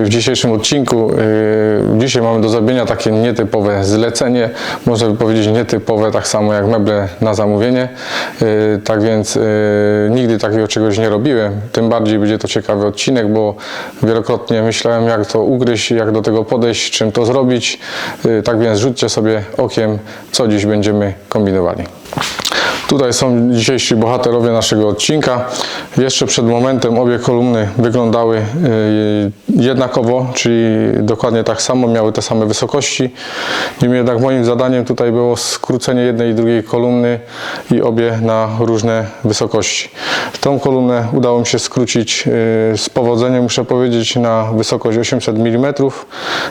w dzisiejszym odcinku. Yy, Dzisiaj mamy do zrobienia takie nietypowe zlecenie, można by powiedzieć nietypowe, tak samo jak meble na zamówienie. Yy, Tak więc yy, nigdy takiego czegoś nie robiłem. Tym bardziej będzie to ciekawy odcinek, bo wielokrotnie myślałem, jak to ugryźć, jak do tego podejść, czym to zrobić. Tak więc rzućcie sobie okiem, co dziś będziemy kombinowali. Tutaj są dzisiejsi bohaterowie naszego odcinka. Jeszcze przed momentem obie kolumny wyglądały y, jednakowo, czyli dokładnie tak samo, miały te same wysokości. Niemniej jednak moim zadaniem tutaj było skrócenie jednej i drugiej kolumny i obie na różne wysokości. Tą kolumnę udało mi się skrócić y, z powodzeniem, muszę powiedzieć, na wysokość 800 mm,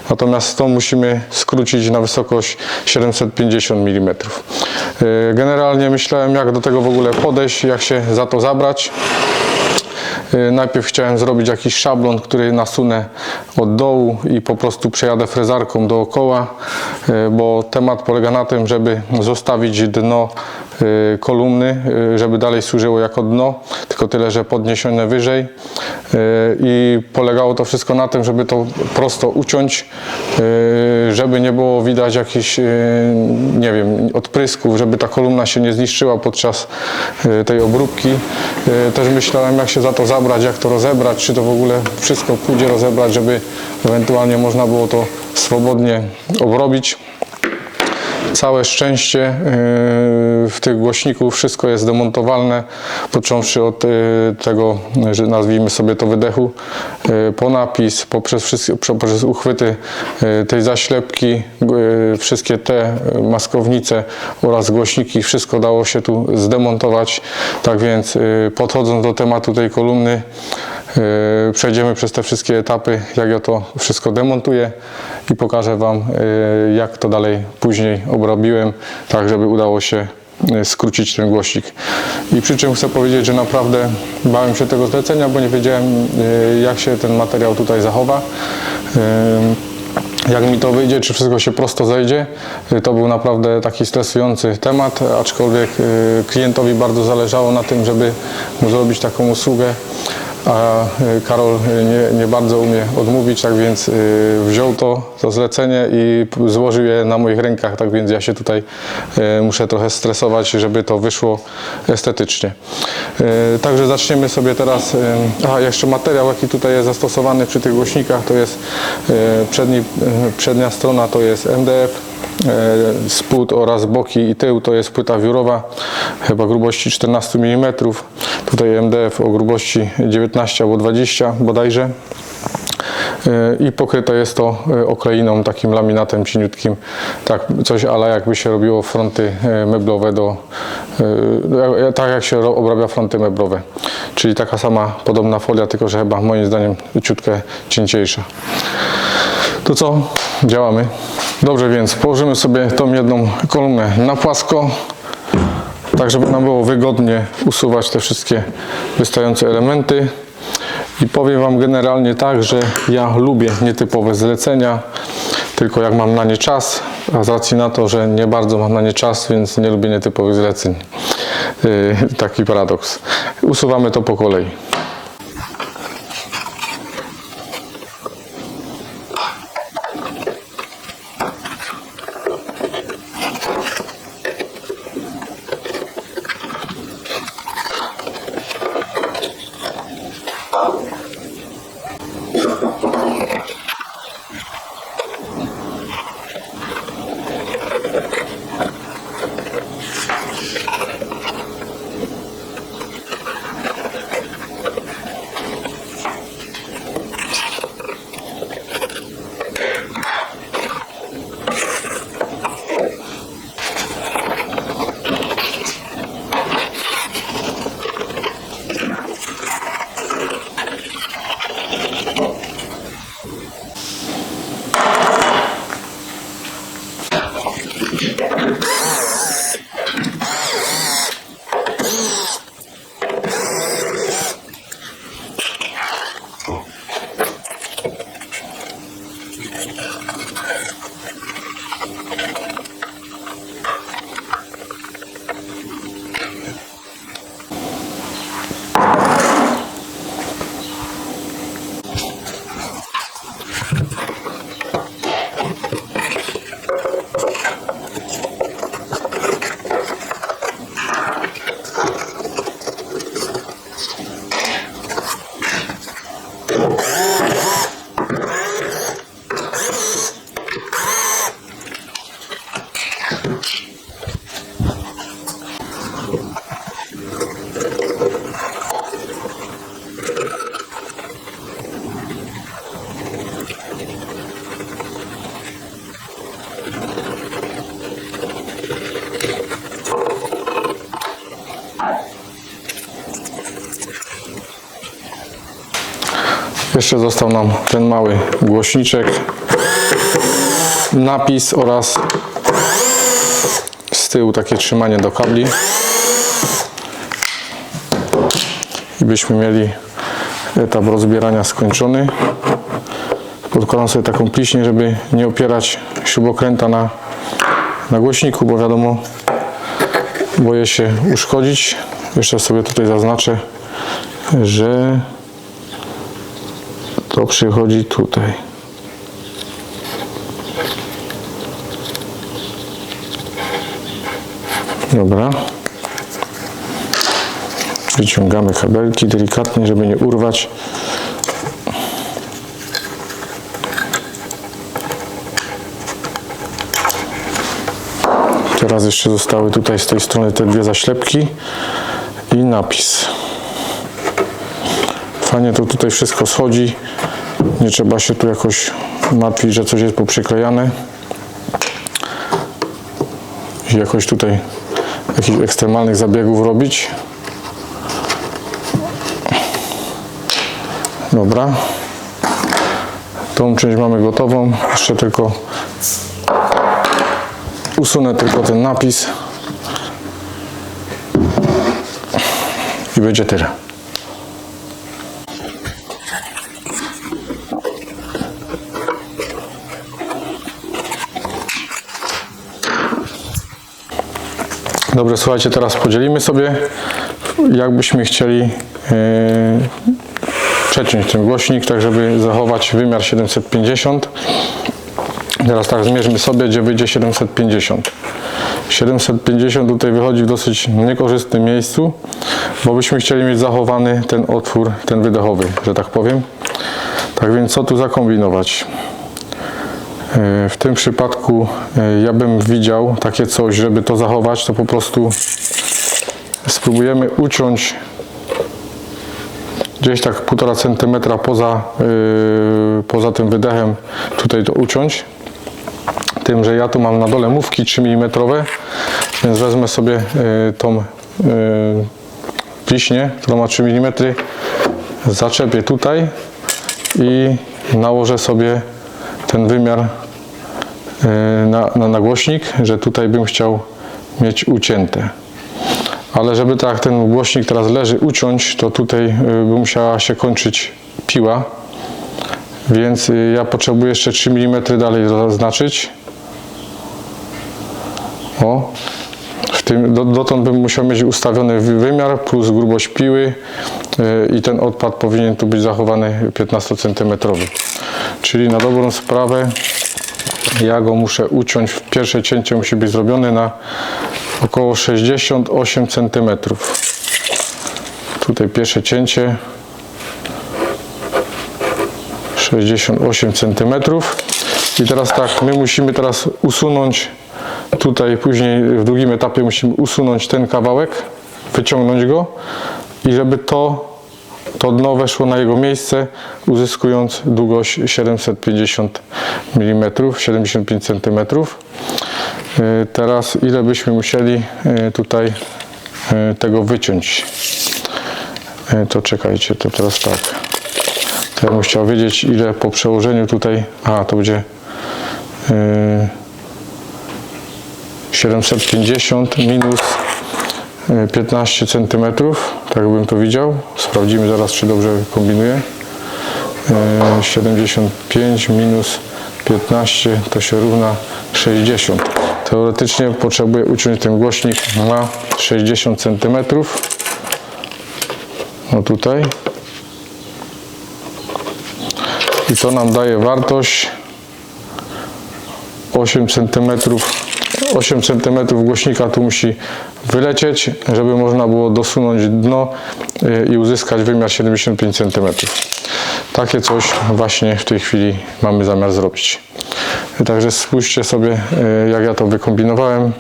natomiast tą musimy skrócić na wysokość 750 mm. Y, Generalnie myślałem, jak do tego w ogóle podejść, jak się za to zabrać. Y, Najpierw chciałem zrobić jakiś szablon, który nasunę od dołu i po prostu przejadę frezarką dookoła, y, bo temat polega na tym, żeby zostawić dno kolumny, y, żeby dalej służyło jako dno, tylko tyle, że podniesione wyżej. Y, I polegało to wszystko na tym, żeby to prosto uciąć, y, żeby nie było widać jakichś, y, nie wiem, odprysków, żeby ta kolumna się nie zniszczyła podczas y, tej obróbki. Y, Też myślałem, jak się za to zabrać, jak to rozebrać, czy to w ogóle wszystko pójdzie rozebrać, żeby ewentualnie można było to swobodnie obrobić. Całe szczęście yy, w tych głośniku wszystko jest demontowalne, począwszy od yy, tego, że nazwijmy sobie to wydechu, yy, po napis, poprzez, wszystkie, poprzez uchwyty tej zaślepki, wszystkie te maskownice oraz głośniki, wszystko dało się tu zdemontować. Tak więc podchodząc do tematu tej kolumny, Przejdziemy przez te wszystkie etapy, jak ja to wszystko demontuję i pokażę Wam, yy, jak to dalej później obrobiłem, tak żeby udało się yy, skrócić ten głośnik. I przy czym chcę powiedzieć, że naprawdę bałem się tego zlecenia, bo nie wiedziałem, yy, jak się ten materiał tutaj zachowa. Yy, jak mi to wyjdzie, czy wszystko się prosto zejdzie. To był naprawdę taki stresujący temat, aczkolwiek klientowi bardzo zależało na tym, żeby mu zrobić taką usługę, a y, Karol y, nie, nie bardzo umie odmówić, tak więc y, wziął to, to zlecenie i złożył je na moich rękach, tak więc ja się tutaj muszę trochę stresować, żeby to wyszło estetycznie. Także zaczniemy sobie teraz, aha jeszcze materiał jaki tutaj jest zastosowany przy tych głośnikach to jest przedni, przednia strona to jest MDF, spód oraz boki i tył to jest płyta wiórowa, chyba grubości 14 mm. Tutaj MDF o grubości 19 albo 20 bodajże. E, I pokryte jest to e, okleiną, takim laminatem cieniutkim, tak coś ale jakby się robiło fronty e, meblowe do, e, tak jak się obrabia fronty meblowe. Czyli taka sama podobna folia, tylko że chyba moim zdaniem ciutkę cięciejsza. To co? Działamy. Dobrze, więc położymy sobie tą jedną kolumnę na płasko, tak żeby nam było wygodnie usuwać te wszystkie wystające elementy. I powiem Wam generalnie tak, że ja lubię nietypowe zlecenia, tylko jak mam na nie czas, a z racji na to, że nie bardzo mam na nie czas, więc nie lubię nietypowych zleceń. Yy, taki paradoks. Usuwamy to po kolei. Jeszcze został nam ten mały głośniczek, napis oraz z tyłu takie trzymanie do kabli. I byśmy mieli etap rozbierania skończony. Podkładam sobie taką pliśnię, żeby nie opierać śrubokręta na, na głośniku, bo wiadomo, boję się uszkodzić. Jeszcze sobie tutaj zaznaczę, że to przychodzi tutaj. Dobra. Wyciągamy kabelki delikatnie, żeby nie urwać. Teraz jeszcze zostały tutaj z tej strony te dwie zaślepki i napis. Fajnie to tutaj wszystko schodzi. Nie trzeba się tu jakoś martwić, że coś jest poprzyklejane. I jakoś tutaj jakichś ekstremalnych zabiegów robić. Dobra. Tą część mamy gotową. Jeszcze tylko usunę tylko ten napis. I będzie tyle. Dobrze, słuchajcie, teraz podzielimy sobie, jakbyśmy chcieli yy, przeciąć ten głośnik, tak żeby zachować wymiar 750. Teraz tak, zmierzmy sobie, gdzie wyjdzie 750. 750 tutaj wychodzi w dosyć niekorzystnym miejscu, bo byśmy chcieli mieć zachowany ten otwór, ten wydechowy, że tak powiem. Tak więc co tu zakombinować? E, W tym przypadku e, ja bym widział takie coś, żeby to zachować, to po prostu spróbujemy uciąć gdzieś tak 1,5 cm poza, yy, poza tym wydechem, tutaj to uciąć. Tym, że ja tu mam na dole mówki 3 mm, więc wezmę sobie tą pliśnię, która ma 3 mm, zaczepię tutaj i nałożę sobie ten wymiar na, na nagłośnik, że tutaj bym chciał mieć ucięte. Ale żeby tak ten głośnik teraz leży uciąć, to tutaj y, by musiała się kończyć piła. Więc y, ja potrzebuję jeszcze 3 mm dalej zaznaczyć. O, w tym, do, dotąd bym musiał mieć ustawiony wy- wymiar plus grubość piły y, i ten odpad powinien tu być zachowany 15 cm. Czyli na dobrą sprawę ja go muszę uciąć. Pierwsze cięcie musi być zrobione na około 68 cm. Tutaj pierwsze cięcie 68 cm. I teraz tak, my musimy teraz usunąć tutaj, później w drugim etapie musimy usunąć ten kawałek, wyciągnąć go i żeby to to dno weszło na jego miejsce, uzyskując długość 750 mm, 75 cm. Teraz ile byśmy musieli y, tutaj y, tego wyciąć? Y, To czekajcie, to teraz tak. To ja bym chciał wiedzieć ile po przełożeniu tutaj, a to będzie y, 750 minus y, 15 cm, tak bym to widział. Sprawdzimy zaraz, czy dobrze kombinuję. Y, 75 minus 15 to się równa 60. Teoretycznie potrzebuję uciąć ten głośnik na 60 cm. No tutaj. I to nam daje wartość 8 cm. 8 cm głośnika tu musi wylecieć, żeby można było dosunąć dno y, i uzyskać wymiar 75 cm. Takie coś właśnie w tej chwili mamy zamiar zrobić. Także spójrzcie sobie, y, jak ja to wykombinowałem,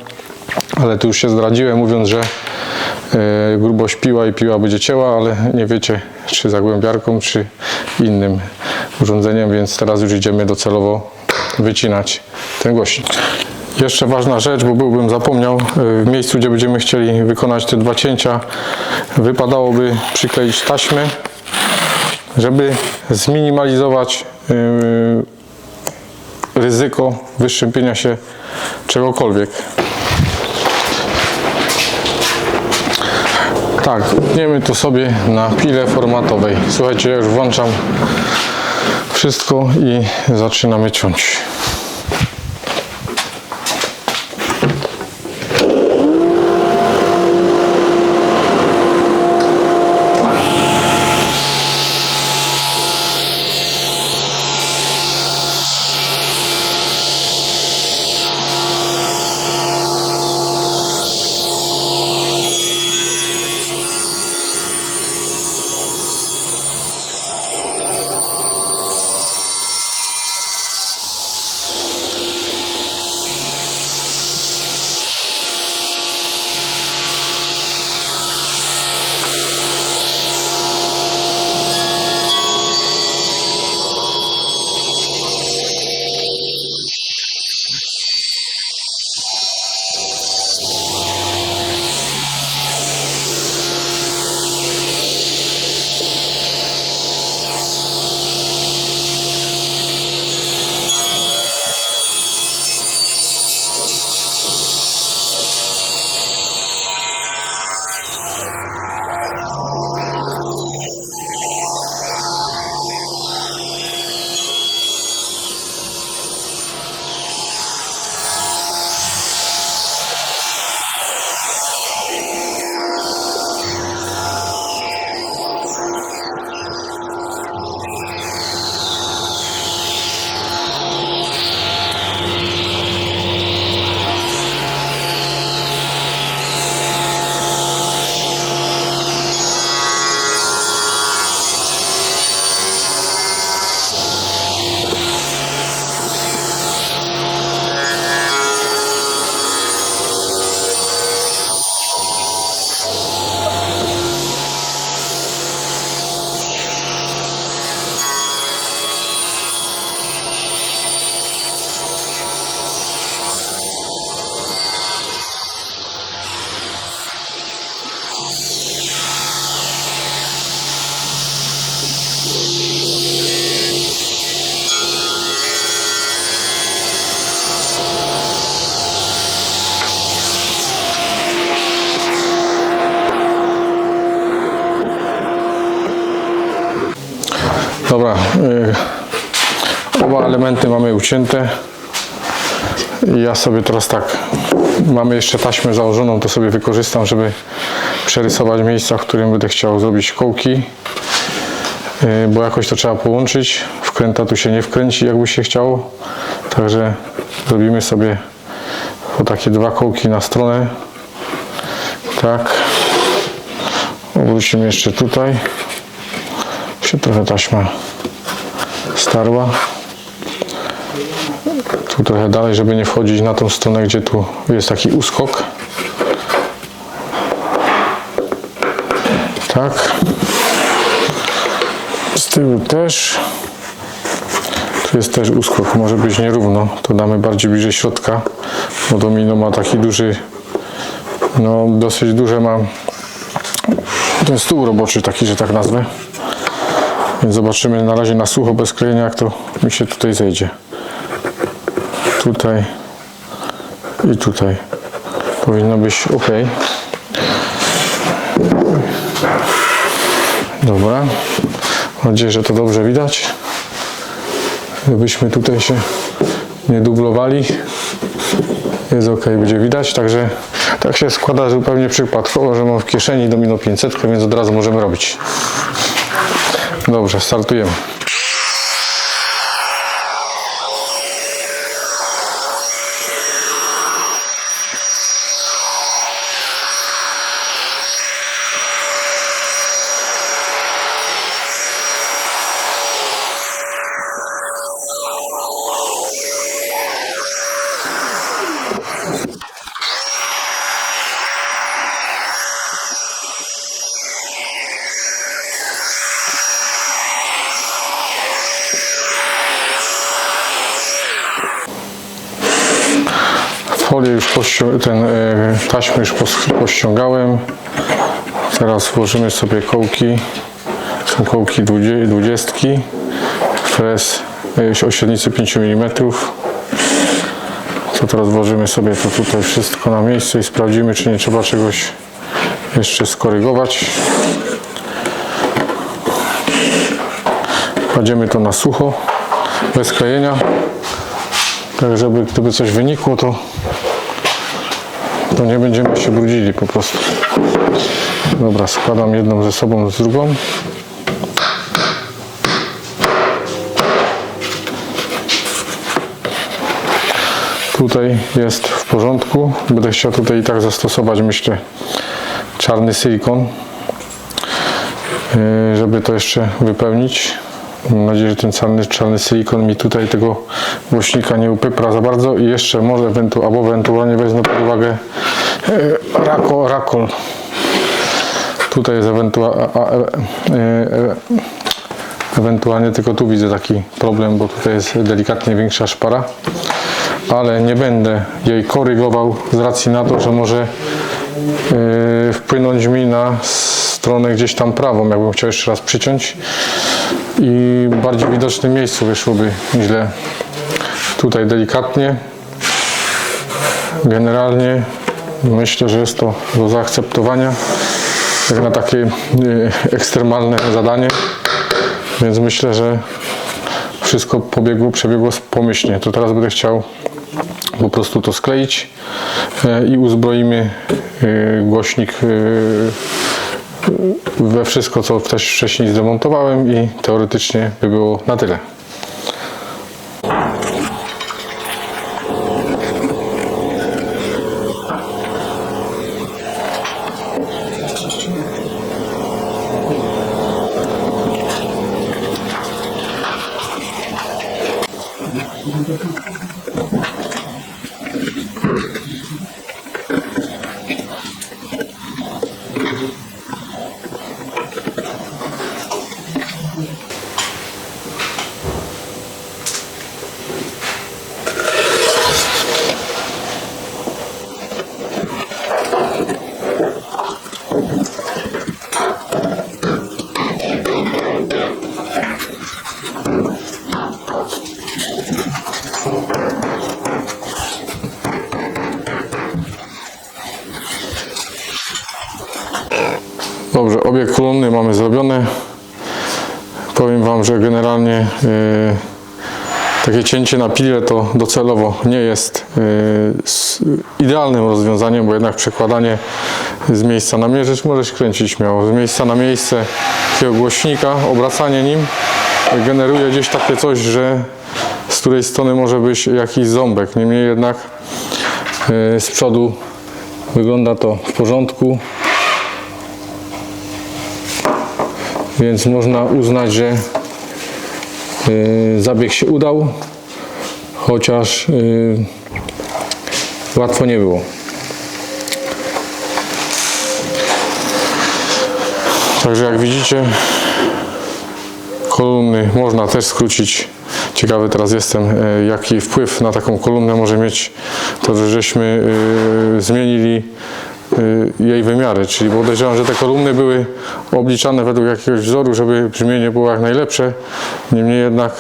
ale tu już się zdradziłem, mówiąc, że y, grubość piła i piła będzie cięła, ale nie wiecie, czy zagłębiarką, czy innym urządzeniem, więc teraz już idziemy docelowo wycinać ten głośnik. Jeszcze ważna rzecz, bo byłbym zapomniał, y, w miejscu, gdzie będziemy chcieli wykonać te dwa cięcia, wypadałoby przykleić taśmy żeby zminimalizować yy, ryzyko wyszczępienia się czegokolwiek. Tak, tniemy to sobie na pile formatowej. Słuchajcie, ja już włączam wszystko i zaczynamy ciąć. Elementy mamy ucięte. I ja sobie teraz tak, mamy jeszcze taśmę założoną, to sobie wykorzystam, żeby przerysować miejsca, w którym będę chciał zrobić kołki. Y, Bo jakoś to trzeba połączyć. Wkręta tu się nie wkręci, jakby się chciało. Także zrobimy sobie po takie dwa kołki na stronę. Tak. Obrócimy jeszcze tutaj się trochę taśma starła. Tu trochę dalej, żeby nie wchodzić na tą stronę, gdzie tu jest taki uskok. Tak. Z tyłu też. Tu jest też uskok, może być nierówno. To damy bardziej bliżej środka, bo domino ma taki duży, no dosyć duże ma ten stół roboczy taki, że tak nazwę. Więc zobaczymy na razie na sucho, bez klejenia, jak to mi się tutaj zejdzie. Tutaj i tutaj. Powinno być ok. Dobra. Mam nadzieję, że to dobrze widać. Żebyśmy tutaj się nie dublowali. Jest ok, będzie widać. Także tak się składa zupełnie przypadkowo, że mam w kieszeni domino 500, więc od razu możemy robić. Dobrze, startujemy. Folię już ten, e, taśmę już pościągałem. Teraz włożymy sobie kołki Są kołki 20, fres y, o średnicy 5 mm. To teraz włożymy sobie to tutaj wszystko na miejsce i sprawdzimy, czy nie trzeba czegoś jeszcze skorygować. Kładziemy to na sucho, bez klejenia. Tak, żeby gdyby coś wynikło, to, to nie będziemy się brudzili po prostu. Dobra, składam jedną ze sobą z drugą. Tutaj jest w porządku. Będę chciał tutaj i tak zastosować, myślę, czarny silikon, yy, żeby to jeszcze wypełnić. Mam nadzieję, że ten czarny, czarny silikon mi tutaj tego głośnika nie upypra za bardzo i jeszcze może ewentu, albo ewentualnie wezmę pod uwagę yy, rako, rakol. Tutaj jest ewentualnie, ewentualnie tylko tu widzę taki problem, bo tutaj jest delikatnie większa szpara, ale nie będę jej korygował z racji na to, że może yy, wpłynąć mi na stronę gdzieś tam prawą, jakbym chciał jeszcze raz przyciąć i bardziej widocznym miejscu wyszłoby źle. Tutaj delikatnie. Generalnie myślę, że jest to do zaakceptowania jak na takie y, ekstremalne zadanie. Więc myślę, że wszystko pobiegło, przebiegło pomyślnie. To teraz będę chciał po prostu to skleić e, i uzbroimy y, głośnik y, we wszystko, co wcześniej zdemontowałem i teoretycznie by było na tyle. Dobrze, obie kolumny mamy zrobione. Powiem Wam, że generalnie e, takie cięcie na pile to docelowo nie jest s- idealnym rozwiązaniem, bo jednak przekładanie z miejsca na miejsce, rzecz możesz kręcić śmiało, z miejsca na miejsce takiego głośnika, obracanie nim generuje gdzieś takie coś, że z której strony może być jakiś ząbek. Niemniej jednak e, z przodu wygląda to w porządku. Więc można uznać, że y, zabieg się udał, chociaż y, łatwo nie było. Także jak widzicie, kolumny można też skrócić. Ciekawy teraz jestem, e, jaki wpływ na taką kolumnę może mieć to, że żeśmy zmienili jej wymiary, czyli podejrzewam, że te kolumny były obliczane według jakiegoś wzoru, żeby brzmienie było jak najlepsze. Niemniej jednak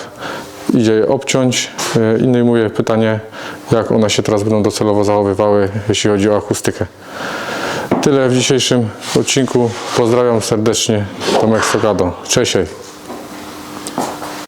idzie je obciąć. Y, I najmuję pytanie, jak one się teraz będą docelowo zachowywały, jeśli chodzi o akustykę. Tyle w dzisiejszym odcinku. Pozdrawiam serdecznie. Tomek Stokado. Cześć.